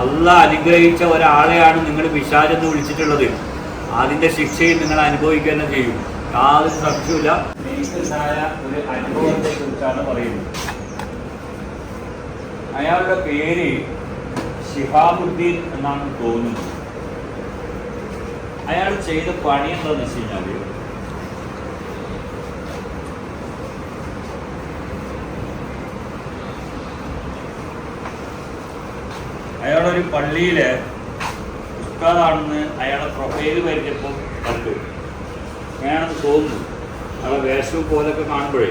അല്ല അനുഗ്രഹിച്ച ഒരാളെയാണ് നിങ്ങൾ പിശാചെന്ന് വിളിച്ചിട്ടുള്ളത്. അതിന്റെ ശിക്ഷയിൽ നിങ്ങൾ അനുഭവിക്കുക തന്നെ ചെയ്യും. യാതൊരു സംശയമില്ല ഒരു അനുഭവത്തെ കുറിച്ചാണ് പറയുന്നത്. അയാളുടെ പേര് ഷിഹാബുദ്ദീൻ എന്നാണ് തോന്നുന്നത്. അയാൾ ചെയ്ത പണി എന്താണെന്ന് വെച്ച് കഴിഞ്ഞാൽ അയാളൊരു പള്ളിയിലെ ഉസ്താദാണെന്ന് അയാളെ പ്രൊഫൈൽ പരിചയപ്പോൾ കണ്ടു. അങ്ങനെയാണെന്ന് തോന്നുന്നു. അയാളെ വേഷവും പോലൊക്കെ കാണുമ്പോഴേ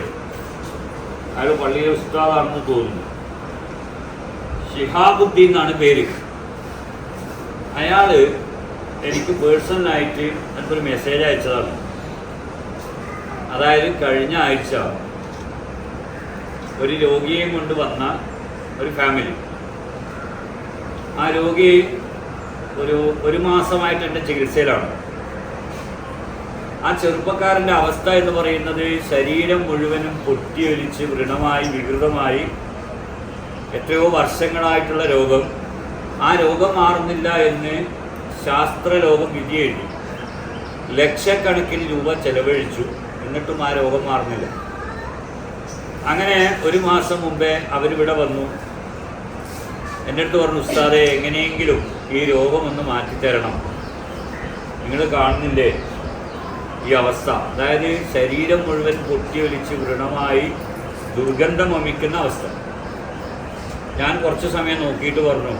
അയാൾ പള്ളിയിലെ ഉസ്താദാണെന്ന് തോന്നുന്നു. ഷിഹാബുദ്ദീൻ എന്നാണ് പേര്. അയാൾ എനിക്ക് പേഴ്സണലായിട്ട് എനിക്കൊരു മെസ്സേജ് അയച്ചതാണ്. അതായത് കഴിഞ്ഞ ആഴ്ച ഒരു രോഗിയെയും കൊണ്ട് വന്ന ഒരു ഫാമിലി ആ രോഗി ഒരു ഒരു മാസമായിട്ട് എന്റെ ചികിത്സയിലാണ്. ആ ചെറുപ്പക്കാരന്റെ അവസ്ഥ എന്ന് പറയുന്നത് ശരീരം മുഴുവനും പൊട്ടിയൊലിച്ച് വൃണമായി വികൃതമായി എത്രയോ വർഷങ്ങളായിട്ടുള്ള രോഗം. ആ രോഗം മാറുന്നില്ല എന്ന് ശാസ്ത്രലോകം വിധി എഴുതി. ലക്ഷക്കണക്കിന് രൂപ ചെലവഴിച്ചു. എന്നിട്ടും ആ രോഗം മാറുന്നില്ല. അങ്ങനെ ഒരു മാസം മുമ്പേ അവരിവിടെ വന്നു. എന്റെ അടുത്ത് പറഞ്ഞു ഉസ്താദെ എങ്ങനെയെങ്കിലും ഈ രോഗം ഒന്ന് മാറ്റിത്തരണം. നിങ്ങൾ കാണുന്നില്ലേ ഈ അവസ്ഥ? അതായത് ശരീരം മുഴുവൻ പൊട്ടിയൊലിച്ച് വൃണമായി ദുർഗന്ധം വമിക്കുന്ന അവസ്ഥ. ഞാൻ കുറച്ച് സമയം നോക്കിയിട്ട് പറഞ്ഞു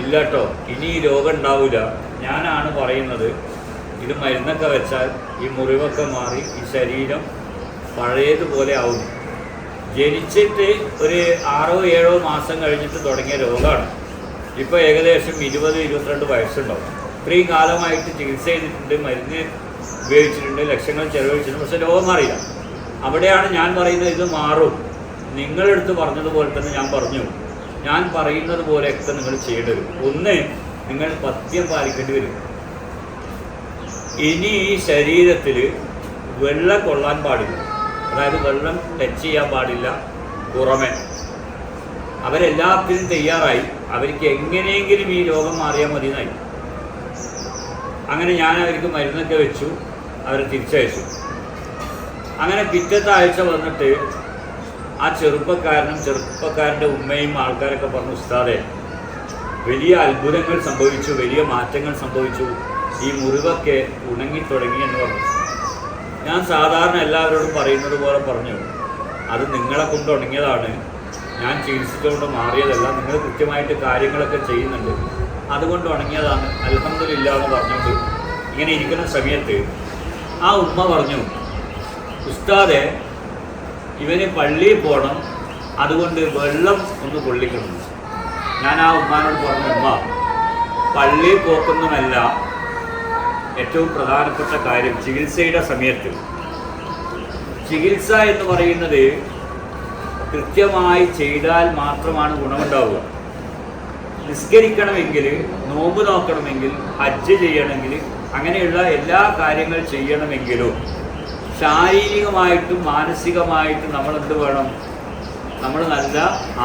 ഇല്ല കേട്ടോ ഇനി ഈ രോഗം ഉണ്ടാവില്ല ഞാനാണ് പറയുന്നത് ഇത് മരുന്നൊക്കെ വെച്ചാൽ ഈ മുറിവൊക്കെ മാറി ഈ ശരീരം പഴയതുപോലെ ആവും. ജനിച്ചിട്ട് ഒരു ആറോ ഏഴോ മാസം കഴിഞ്ഞിട്ട് തുടങ്ങിയ രോഗമാണ്. ഇപ്പോൾ ഏകദേശം ഇരുപത് ഇരുപത്തിരണ്ട് വയസ്സുണ്ടാവും. ഇത്രയും കാലമായിട്ട് ചികിത്സ ചെയ്തിട്ടുണ്ട് മരുന്ന് ഉപയോഗിച്ചിട്ടുണ്ട് ലക്ഷങ്ങൾ ചെലവഴിച്ചിട്ടുണ്ട് പക്ഷെ രോഗം മാറിയില്ല. അവിടെയാണ് ഞാൻ പറയുന്നത് ഇത് മാറും. നിങ്ങളെടുത്ത് പറഞ്ഞതുപോലെ തന്നെ ഞാൻ പറഞ്ഞു. ഞാൻ പറയുന്നത് പോലെയൊക്കെ നിങ്ങൾ ചെയ്യേണ്ടി വരും ഒന്ന് നിങ്ങൾ പഥ്യം പാലിക്കേണ്ടി വരും. ഇനി ഈ ശരീരത്തിൽ വെള്ളം കൊള്ളാൻ പാടില്ല. അതായത് വെള്ളം ടച്ച് ചെയ്യാൻ പാടില്ല പുറമെ. അവരെല്ലാത്തിനും തയ്യാറായി. അവർക്ക് എങ്ങനെയെങ്കിലും ഈ രോഗം മാറിയാൽ മതി എന്നായി അങ്ങനെ ഞാൻ അവർക്ക് മരുന്നൊക്കെ വെച്ചു. അവരെ തിരിച്ചയച്ചു. അങ്ങനെ പിറ്റത്തെ ആഴ്ച വന്നിട്ട് ആ ചെറുപ്പക്കാരനും ചെറുപ്പക്കാരന്റെ ഉമ്മയും ആൾക്കാരൊക്കെ പറഞ്ഞു ഉസ്താദെ വലിയ അത്ഭുതങ്ങൾ സംഭവിച്ചു വലിയ മാറ്റങ്ങൾ സംഭവിച്ചു. ഈ മുറിവൊക്കെ ഉണങ്ങിത്തുടങ്ങി എന്ന് പറഞ്ഞു. ഞാൻ സാധാരണ എല്ലാവരോടും പറയുന്നത് പോലെ പറഞ്ഞു. അത് നിങ്ങളെ കൊണ്ട് ഉണങ്ങിയതാണ് ഞാൻ ചികിത്സിച്ചുകൊണ്ട് മാറിയതല്ല നിങ്ങൾ കൃത്യമായിട്ട് കാര്യങ്ങളൊക്കെ ചെയ്യുന്നുണ്ട്. അതുകൊണ്ട് ഉണങ്ങിയതാണ് അൽഹംദുലില്ല എന്ന് പറഞ്ഞുകൊണ്ട് ഇങ്ങനെ ഇരിക്കുന്ന സമയത്ത് ആ ഉമ്മ പറഞ്ഞു ഉസ്താദെ ഇവന് പള്ളിയിൽ പോകണം അതുകൊണ്ട് വെള്ളം ഒന്ന് കൊള്ളിക്കണം. ഞാൻ ആ ഉമ്മാനോട് പറഞ്ഞു ഉമ്മ പള്ളിയിൽ പോക്കുന്നതല്ല ഏറ്റവും പ്രധാനപ്പെട്ട കാര്യം ചികിത്സയുടെ സമയത്ത്. ചികിത്സ എന്ന് പറയുന്നത് കൃത്യമായി ചെയ്താൽ മാത്രമാണ് ഗുണമുണ്ടാവുക. നിസ്കരിക്കണമെങ്കിൽ നോമ്പ് നോക്കണമെങ്കിൽ ഹജ്ജ് ചെയ്യണമെങ്കിൽ അങ്ങനെയുള്ള എല്ലാ കാര്യങ്ങൾ ചെയ്യണമെങ്കിലും ശാരീരികമായിട്ടും മാനസികമായിട്ടും നമ്മൾ എന്ത് വേണം? നമ്മൾ നല്ല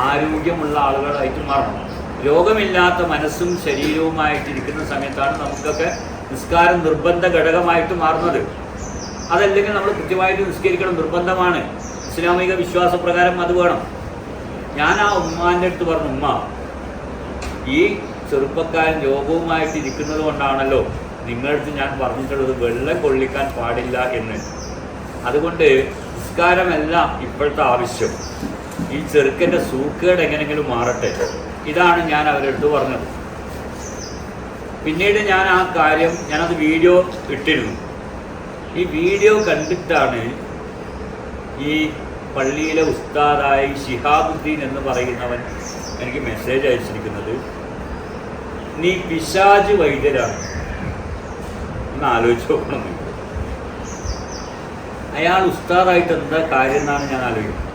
ആരോഗ്യമുള്ള ആളുകളായിട്ട് മാറണം. രോഗമില്ലാത്ത മനസ്സും ശരീരവുമായിട്ടിരിക്കുന്ന സമയത്താണ് നമുക്കൊക്കെ നിസ്കാരം നിർബന്ധ ഘടകമായിട്ട് മാറുന്നത്. അതല്ലെങ്കിൽ നമ്മൾ കൃത്യമായിട്ട് നിസ്കരിക്കണം നിർബന്ധമാണ്. ഇസ്ലാമിക വിശ്വാസപ്രകാരം അത് വേണം. ഞാൻ ആ ഉമ്മാന്റെ അടുത്ത് പറഞ്ഞു ഉമ്മ ഈ ചെറുപ്പക്കാരൻ രോഗവുമായിട്ട് ഇരിക്കുന്നത് കൊണ്ടാണല്ലോ നിങ്ങളടുത്ത് ഞാൻ പറഞ്ഞിട്ടുള്ളത് വെള്ളം കൊള്ളിക്കാൻ പാടില്ല എന്ന്. അതുകൊണ്ട് നിസ്കാരമല്ല ഇപ്പോഴത്തെ ആവശ്യം. ഈ ചെറുക്കന്റെ സൂക്കേട് എങ്ങനെങ്കിലും മാറട്ടെ. ഇതാണ് ഞാൻ അവരെടുത്ത് പറഞ്ഞത്. പിന്നീട് ഞാൻ ആ കാര്യം ഞാനത് വീഡിയോ ഇട്ടിരുന്നു. ഈ വീഡിയോ കണ്ടിട്ടാണ് ഈ പള്ളിയിലെ ഉസ്താദായി ഷിഹാബുദ്ദീൻ എന്ന് പറയുന്നവൻ എനിക്ക് മെസ്സേജ് അയച്ചിരിക്കുന്നത്. നീ പിശാജ് വൈദ്യരാണ്. എന്ന് ആലോചിച്ച് നോക്കണം. അയാൾ ഉസ്താദായിട്ട് എന്താ കാര്യം എന്നാണ് ഞാൻ ആലോചിക്കുന്നത്?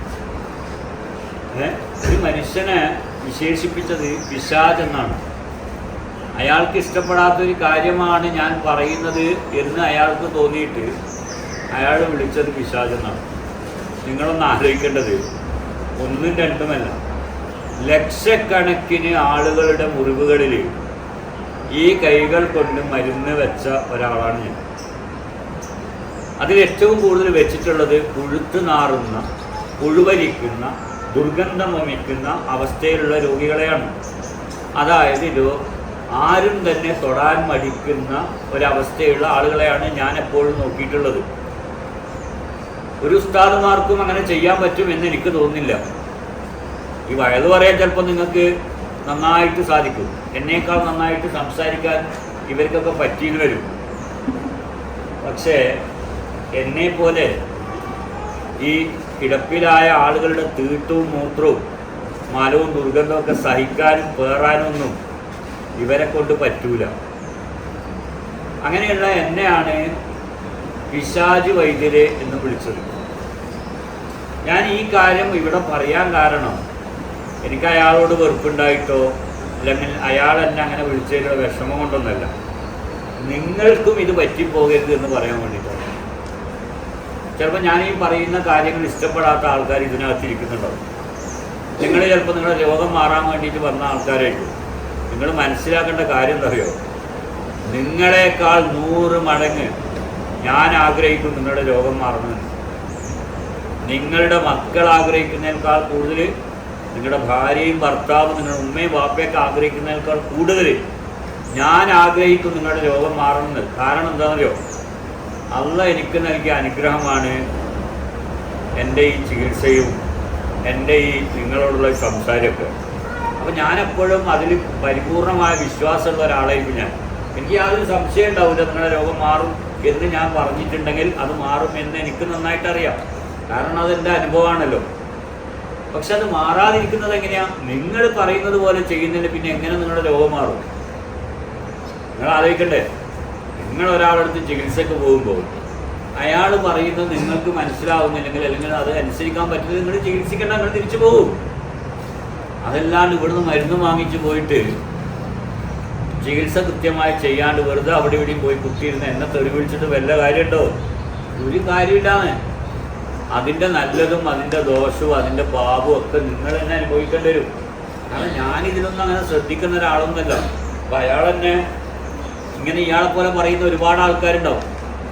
ഒരു മനുഷ്യനെ വിശേഷിപ്പിച്ചത് പിശാജ് എന്നാണ്. അയാൾക്ക് ഇഷ്ടപ്പെടാത്തൊരു കാര്യമാണ് ഞാൻ പറയുന്നത് എന്ന് അയാൾക്ക് തോന്നിയിട്ട് അയാൾ വിളിച്ചത് പിശാജ് എന്നാണ് നിങ്ങളൊന്ന് ആലോചിക്കേണ്ടത് ഒന്നും രണ്ടുമല്ല. ലക്ഷക്കണക്കിന് ആളുകളുടെ മുറിവുകളിൽ ഈ കൈകൾ കൊണ്ട് മരുന്ന് വെച്ച ഒരാളാണ് ഞാൻ. അതിൽ ഏറ്റവും കൂടുതൽ വെച്ചിട്ടുള്ളത് പുഴുത്തു നാറുന്ന പുഴുവലിക്കുന്ന ദുർഗന്ധം വമിക്കുന്ന അവസ്ഥയിലുള്ള രോഗികളെയാണ്. അതായത് രോ ആരും തന്നെ തൊടാൻ മടിക്കുന്ന ഒരവസ്ഥയുള്ള ആളുകളെയാണ് ഞാൻ എപ്പോഴും നോക്കിയിട്ടുള്ളത്. ഒരു ഉസ്താദുമാർക്കും അങ്ങനെ ചെയ്യാൻ പറ്റും എന്ന് എനിക്ക് തോന്നുന്നില്ല. ഈ വയത് പറയാൻ ചിലപ്പോൾ നിങ്ങൾക്ക് നന്നായിട്ട് സാധിക്കും. എന്നേക്കാൾ നന്നായിട്ട് സംസാരിക്കാൻ ഇവർക്കൊക്കെ പറ്റിയെന്ന് വരും. പക്ഷേ എന്നെ പോലെ ഈ കിടപ്പിലായ ആളുകളുടെ തീട്ടവും മൂത്രവും മലവും ദുർഗന്ധവും ഒക്കെ സഹിക്കാനും പേറാനൊന്നും ഇവരെ കൊണ്ട് പറ്റൂല. അങ്ങനെയുള്ള എന്നെയാണ് പിശാജ് വൈദ്യര് എന്ന് വിളിച്ചത്. ഞാൻ ഈ കാര്യം ഇവിടെ പറയാൻ കാരണം എനിക്ക് അയാളോട് വെറുപ്പുണ്ടായിട്ടോ അല്ലെങ്കിൽ അയാൾ എന്നെ അങ്ങനെ വിളിച്ചതിലുള്ള വിഷമം കൊണ്ടൊന്നല്ല. നിങ്ങൾക്കും ഇത് പറ്റിപ്പോകരുത് എന്ന് പറയാൻ വേണ്ടിയിട്ടാണ്. ചിലപ്പോൾ ഞാൻ ഈ പറയുന്ന കാര്യങ്ങൾ ഇഷ്ടപ്പെടാത്ത ആൾക്കാർ ഇതിനകത്ത് ഇരിക്കുന്നുണ്ടാവും. നിങ്ങൾ ചിലപ്പോൾ നിങ്ങളുടെ രോഗം മാറാൻ വേണ്ടിയിട്ട് വന്ന ആൾക്കാരായിരിക്കും. നിങ്ങൾ മനസ്സിലാക്കേണ്ട കാര്യം എന്താ അറിയോ നിങ്ങളെക്കാൾ നൂറ് മടങ്ങ് ഞാൻ ആഗ്രഹിക്കും നിങ്ങളുടെ രോഗം മാറണമെന്ന് നിങ്ങളുടെ മക്കൾ ആഗ്രഹിക്കുന്നതിനേക്കാൾ കൂടുതൽ നിങ്ങളുടെ ഭാര്യയും ഭർത്താവും നിങ്ങളുടെ ഉമ്മയും വാപ്പയൊക്കെ ആഗ്രഹിക്കുന്നതിനേക്കാൾ കൂടുതൽ ഞാൻ ആഗ്രഹിക്കും നിങ്ങളുടെ രോഗം മാറണമെന്ന് കാരണം എന്താണെന്നറിയോ? അള്ള എനിക്ക് നൽകിയ അനുഗ്രഹമാണ് എന്റെ ഈ ചികിത്സയും എന്റെ ഈ നിങ്ങളോടുള്ള സംസാരമൊക്കെ. അപ്പോൾ ഞാനെപ്പോഴും അതിൽ പരിപൂർണമായ വിശ്വാസമുള്ള ഒരാളായിരിക്കും ഞാൻ. എനിക്ക് യാതൊരു സംശയം ഉണ്ടാവില്ല നിങ്ങളുടെ രോഗം മാറും എന്ന് ഞാൻ പറഞ്ഞിട്ടുണ്ടെങ്കിൽ അത് മാറും എന്ന് എനിക്ക് നന്നായിട്ട് അറിയാം. കാരണം അതെന്റെ അനുഭവമാണല്ലോ. പക്ഷെ അത് മാറാതിരിക്കുന്നത് എങ്ങനെയാ? നിങ്ങൾ പറയുന്നത് പോലെ ചെയ്യുന്നതിന് പിന്നെ എങ്ങനെ നിങ്ങളുടെ രോഗം മാറും? നിങ്ങൾ ആലോചിക്കണ്ടേ. നിങ്ങൾ ഒരാളടുത്ത് ചികിത്സക്ക് പോകുമ്പോൾ അയാൾ പറയുന്നത് നിങ്ങൾക്ക് മനസ്സിലാവുന്നില്ലെങ്കിൽ അല്ലെങ്കിൽ അത് അനുസരിക്കാൻ പറ്റില്ല നിങ്ങൾ ചികിത്സിക്കേണ്ട നിങ്ങൾ തിരിച്ചു പോകും. അതല്ലാണ്ട് ഇവിടുന്ന് മരുന്ന് വാങ്ങിച്ചു പോയിട്ട് ചികിത്സ കൃത്യമായി ചെയ്യാണ്ട് വെറുതെ അവിടെ ഇവിടെയും പോയി കുത്തിയിരുന്ന് എന്നെ തെറി വിളിച്ചിട്ട് വല്ല കാര്യമുണ്ടോ? ഒരു കാര്യമില്ലാന്ന്. അതിന്റെ നല്ലതും അതിന്റെ ദോഷവും അതിന്റെ പാപവും ഒക്കെ നിങ്ങൾ തന്നെ അനുഭവിക്കേണ്ടി വരും. കാരണം ഞാൻ ഇതിലൊന്നും അങ്ങനെ ശ്രദ്ധിക്കുന്ന ഒരാളൊന്നുമല്ല. അപ്പം അയാൾ തന്നെ ഇങ്ങനെ ഇയാളെ പോലെ പറയുന്ന ഒരുപാട് ആൾക്കാരുണ്ടാവും.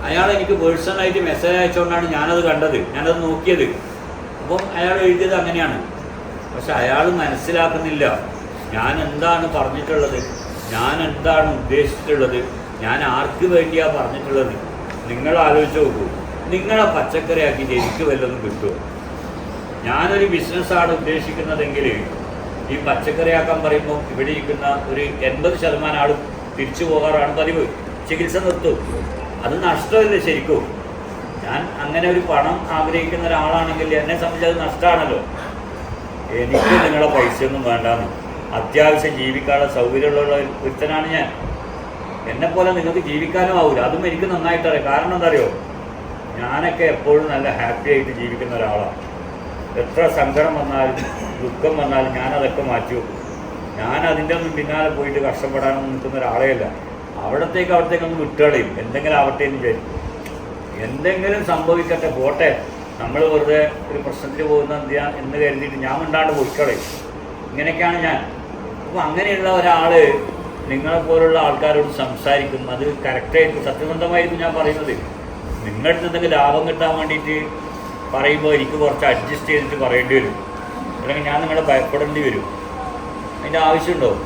അയാൾ എനിക്ക് പേഴ്സണലായിട്ട് മെസ്സേജ് അയച്ചുകൊണ്ടാണ് ഞാനത് കണ്ടത്. ഞാനത് നോക്കിയത്. അപ്പം അയാൾ എഴുതിയത് അങ്ങനെയാണ്. പക്ഷെ അയാൾ മനസ്സിലാക്കുന്നില്ല. ഞാൻ എന്താണ് പറഞ്ഞിട്ടുള്ളത്? ഞാൻ എന്താണ് ഉദ്ദേശിച്ചിട്ടുള്ളത്? ഞാൻ ആർക്ക് വേണ്ടിയാണ് പറഞ്ഞിട്ടുള്ളത്? നിങ്ങൾ ആലോചിച്ച് നോക്കൂ. നിങ്ങളെ പച്ചക്കറിയാക്കി എനിക്ക് വല്ലതും കിട്ടുമോ ഞാനൊരു ബിസിനസ്സാണ് ഉദ്ദേശിക്കുന്നതെങ്കിൽ ഈ പച്ചക്കറിയാക്കാൻ പറയുമ്പോൾ ഇവിടെ ഇരിക്കുന്ന ഒരു എൺപത് ശതമാനം ആളും തിരിച്ചു പോകാറാണ് പതിവ്. ചികിത്സ നിർത്തും. അത് നഷ്ടമല്ലേ ശരിക്കും? ഞാൻ അങ്ങനെ ഒരു പണം ആഗ്രഹിക്കുന്ന ഒരാളാണെങ്കിൽ എന്നെ സംബന്ധിച്ച് അത് നഷ്ടമാണല്ലോ എനിക്ക് നിങ്ങളെ പൈസയൊന്നും വേണ്ടാന്ന്. അത്യാവശ്യം ജീവിക്കാനുള്ള സൗകര്യമുള്ള ഒരു ഒരുത്തനാണ് ഞാൻ. എന്നെപ്പോലെ പോലെ നിങ്ങൾക്ക് ജീവിക്കാനും ആവില്ല അതും എനിക്ക് നന്നായിട്ടറിയാം കാരണം എന്താ അറിയോ ഞാനൊക്കെ എപ്പോഴും നല്ല ഹാപ്പി ആയിട്ട് ജീവിക്കുന്ന ഒരാളാണ് എത്ര സങ്കടം വന്നാലും ദുഃഖം വന്നാലും ഞാനതൊക്കെ മാറ്റി വെക്കും. ഞാൻ അതിന്റെ ഒന്നും പിന്നാലെ പോയിട്ട് കഷ്ടപ്പെടാനൊന്നും നിൽക്കുന്ന ഒരാളേ അല്ല. അവിടത്തേക്ക് അവിടത്തേക്ക് ഒന്ന് വിട്ടുകളയും. എന്തെങ്കിലും ആവട്ടെ എന്ന് വിചാരിക്കും. എന്തെങ്കിലും സംഭവിക്കട്ടെ പോട്ടെ. നമ്മൾ വെറുതെ ഒരു പ്രശ്നത്തിന് പോകുന്ന എന്തിയാ എന്ന് കരുതിയിട്ട് ഞാൻ ഉണ്ടാണ്ട് പോയിക്കളയും ഇങ്ങനെയൊക്കെയാണ് ഞാൻ. അപ്പോൾ അങ്ങനെയുള്ള ഒരാൾ നിങ്ങളെപ്പോലുള്ള ആൾക്കാരോട് സംസാരിക്കും. അത് കറക്റ്റായിട്ട് സത്യസന്ധമായിരിക്കും ഞാൻ പറയുന്നത്. നിങ്ങളുടെ അടുത്ത് എന്തെങ്കിലും ലാഭം കിട്ടാൻ വേണ്ടിയിട്ട് പറയുമ്പോൾ എനിക്ക് കുറച്ച് അഡ്ജസ്റ്റ് ചെയ്തിട്ട് പറയേണ്ടി വരും. അല്ലെങ്കിൽ ഞാൻ നിങ്ങളെ ഭയപ്പെടേണ്ടി വരും. അതിന്റെ ആവശ്യമുണ്ടോ?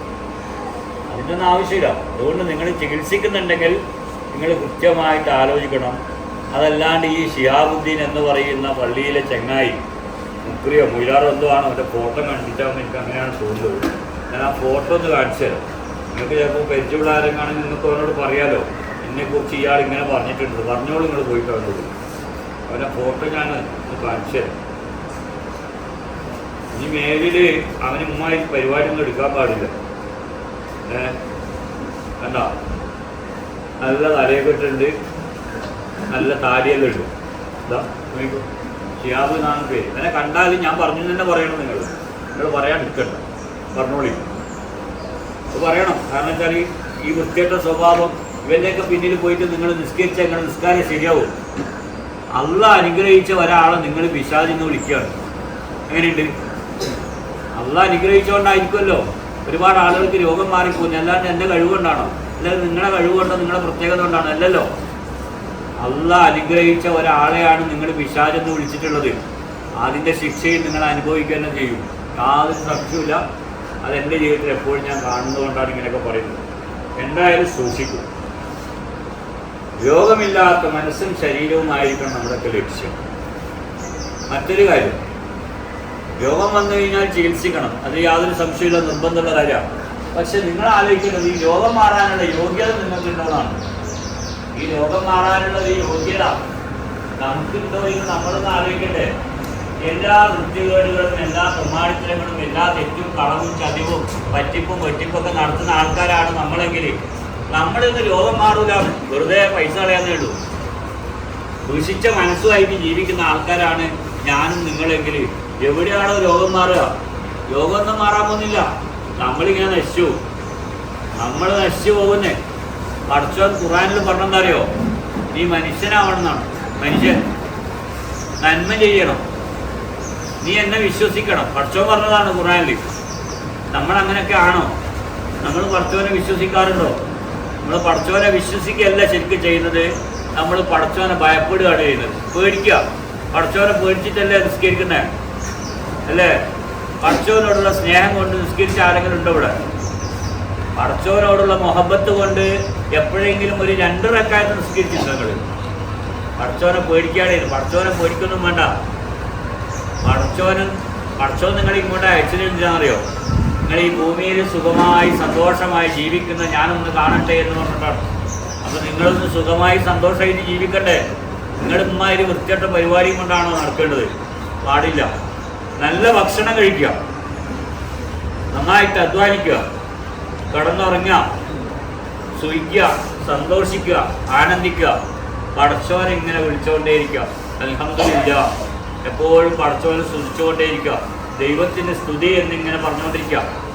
അതിന്റെ ഒന്നും ആവശ്യമില്ല. അതുകൊണ്ട് നിങ്ങൾ ചികിത്സിക്കുന്നുണ്ടെങ്കിൽ നിങ്ങൾ കൃത്യമായിട്ട് ആലോചിക്കണം. അതല്ലാണ്ട് ഈ ഷിയാബുദ്ദീൻ എന്ന് പറയുന്ന പള്ളിയിലെ ചെങ്ങായി മുക്രിയോ മുയിലാറോ എന്തോ അവന്റെ ഫോട്ടോ കണ്ടിട്ടാകുമ്പോൾ എനിക്ക് അങ്ങനെയാണ് തോന്നുന്നത്. ഞാൻ ആ ഫോട്ടോ ഒന്ന് കാണിച്ചു തരാം. നിങ്ങൾക്ക് ചിലപ്പോൾ പരിചയമുള്ള ആരെങ്കിലും നിങ്ങൾക്ക് അവനോട് പറയാലോ. എന്നെക്കുറിച്ച് ഇയാൾ ഇങ്ങനെ പറഞ്ഞിട്ടുണ്ട്. പറഞ്ഞോളൂ നിങ്ങൾ പോയിട്ട് അവനോട് അവന്റെ ഫോട്ടോ ഞാൻ ഒന്ന് കാണിച്ചു തരാം. ഇനി മേലിൽ അവന് ഉമ്മായി പരിപാടി ഒന്നും എടുക്കാൻ പാടില്ല. ഏ കണ്ട? നല്ല തലയൊക്കെ ഇട്ടുണ്ട് നല്ല താടിയെല്ലാം ഇടും ഷിയാബ് എന്നാണ് പേര്. എന്നെ കണ്ടാൽ ഞാൻ പറഞ്ഞു തന്നെ പറയണം നിങ്ങൾ നിങ്ങൾ പറയാൻ നിൽക്കണ്ട. പറഞ്ഞോളി. അത് പറയണം. കാരണം വെച്ചാൽ ഈ- വൃത്തിയുടെ സ്വഭാവം ഇവരുടെയൊക്കെ പിന്നിൽ പോയിട്ട് നിങ്ങൾ നിസ്കരിച്ചാൽ നിങ്ങൾ നിസ്കാരം ശരിയാവും. അള്ള അനുഗ്രഹിച്ച ഒരാളെ നിങ്ങൾ വിശാജ് എന്ന് വിളിക്കുകയാണ്. എങ്ങനെയുണ്ട്? അല്ല അനുഗ്രഹിച്ചുകൊണ്ടായിരിക്കുമല്ലോ ഒരുപാട് ആളുകൾക്ക് രോഗം മാറിപ്പോകുന്നു. അല്ലാണ്ട് എന്റെ കഴിവുകൊണ്ടാണോ അല്ലെങ്കിൽ നിങ്ങളുടെ കഴിവുകൊണ്ടോ നിങ്ങളുടെ പ്രത്യേകത കൊണ്ടാണോ? അല്ലല്ലോ. അല്ല അനുഗ്രഹിച്ച ഒരാളെയാണ് നിങ്ങൾ പിശാചെന്ന് വിളിച്ചിട്ടുള്ളത്. അതിന്റെ ശിക്ഷയിൽ നിങ്ങൾ അനുഭവിക്കുക തന്നെ ചെയ്യും. യാതൊരു സംശയമില്ല അതെന്റെ ജീവിതത്തിൽ എപ്പോഴും ഞാൻ കാണുന്നതുകൊണ്ടാണ് ഇങ്ങനെയൊക്കെ പറയുന്നത്. എന്തായാലും സൂക്ഷിക്കും. രോഗമില്ലാത്ത മനസ്സും ശരീരവുമായിരിക്കണം നമ്മുടെയൊക്കെ ലക്ഷ്യം. മറ്റൊരു കാര്യം. രോഗം വന്നു കഴിഞ്ഞാൽ ചികിത്സിക്കണം. അത് യാതൊരു സംശയമില്ല നിർബന്ധമുള്ള കാര്യമാണ്. പക്ഷെ നിങ്ങൾ ആലോചിക്കുന്നത് ഈ രോഗം മാറാനുള്ള യോഗ്യത നിങ്ങൾക്കുണ്ടോന്നാണ്. ഈ ലോകം മാറാനുള്ള ഈ യോഗ്യത നമുക്കുണ്ടോ ഇത് നമ്മളൊന്ന് ആലോചിക്കട്ടെ. എല്ലാ വൃത്തികേടുകളും എല്ലാ പ്രമാണിത്തരങ്ങളും എല്ലാ തെറ്റും കളവും ചതിവും പറ്റിപ്പും വെട്ടിപ്പൊക്കെ നടത്തുന്ന ആൾക്കാരാണ് നമ്മളെങ്കിൽ. നമ്മളിന്ന് ലോകം മാറൂല. വെറുതെ പൈസ കളയാന്നേ ഉള്ളൂ. ദുഷിച്ച മനസ്സുമായിട്ട് ജീവിക്കുന്ന ആൾക്കാരാണ് ഞാനും നിങ്ങളെങ്കിൽ. എവിടെയാണോ രോഗം മാറുക? രോഗമൊന്നും മാറാൻ പോകുന്നില്ല. നമ്മളിങ്ങനെ നശിച്ചു നമ്മൾ നശിച്ചു പോകുന്നേ. പഠിച്ചോൻ ഖുറാനിൽ പറഞ്ഞെന്താ അറിയോ നീ മനുഷ്യനാവണമെന്നാണ്. മനുഷ്യൻ നന്മ ചെയ്യണം. നീ എന്നെ വിശ്വസിക്കണം. പഠിച്ചോൻ പറഞ്ഞതാണ് ഖുറാനിൽ നമ്മൾ അങ്ങനെയൊക്കെ ആണോ? നമ്മൾ പഠിച്ചവനെ വിശ്വസിക്കാറുണ്ടോ? നമ്മൾ പഠിച്ചവനെ വിശ്വസിക്കുകയല്ല ശരിക്കും ചെയ്യുന്നത്. നമ്മൾ പഠിച്ചവനെ ഭയപ്പെടുകയാണ് ചെയ്യുന്നത്. പേടിക്കുക. പഠിച്ചവനെ പേടിച്ചിട്ടല്ലേ നിസ്കരിക്കുന്നത് അല്ലേ? പഠിച്ചവനോടുള്ള സ്നേഹം കൊണ്ട് നിസ്കരിച്ച ആരെങ്കിലും ഉണ്ടോ ഇവിടെ? പഠിച്ചവനോടുള്ള മൊഹബത്ത് കൊണ്ട് എപ്പോഴെങ്കിലും ഒരു രണ്ട് റക്കായത്ത് നിസ്കരിച്ചിട്ടുണ്ട് നിങ്ങൾ പഠിച്ചവനെ പേടിക്കാതെ പഠിച്ചവനെ പേടിക്കൊന്നും വേണ്ട. പടച്ചോനും പടച്ചോൻ നിങ്ങൾ ഇങ്ങോട്ട് അയച്ചിട്ടുണ്ടെന്നറിയോ നിങ്ങൾ ഈ ഭൂമിയിൽ സുഖമായി സന്തോഷമായി ജീവിക്കുന്ന ഞാനൊന്ന് കാണട്ടെ എന്ന് പറഞ്ഞിട്ടാണ്. അപ്പൊ നിങ്ങളൊന്ന് സുഖമായി സന്തോഷമായിട്ട് ജീവിക്കട്ടെ. നിങ്ങളുടെ ഇമ്മാതിരി വൃത്തിയായിട്ട് പരിപാടിയും കൊണ്ടാണോ നടക്കേണ്ടത്? പാടില്ല. നല്ല ഭക്ഷണം കഴിക്കുക. നന്നായിട്ട് അധ്വാനിക്കുക. കിടന്നുറങ്ങുക. സുഖിക്കുക സന്തോഷിക്കുക ആനന്ദിക്കുക. പടച്ചോനെ ഇങ്ങനെ വിളിച്ചുകൊണ്ടേയിരിക്കുക. അൽഹംദുലില്ല. എപ്പോഴും പടച്ചോനെ സ്തുതിച്ചുകൊണ്ടേയിരിക്കുക. ദൈവത്തിന്റെ സ്തുതി എന്നിങ്ങനെ പറഞ്ഞുകൊണ്ടിരിക്കുക.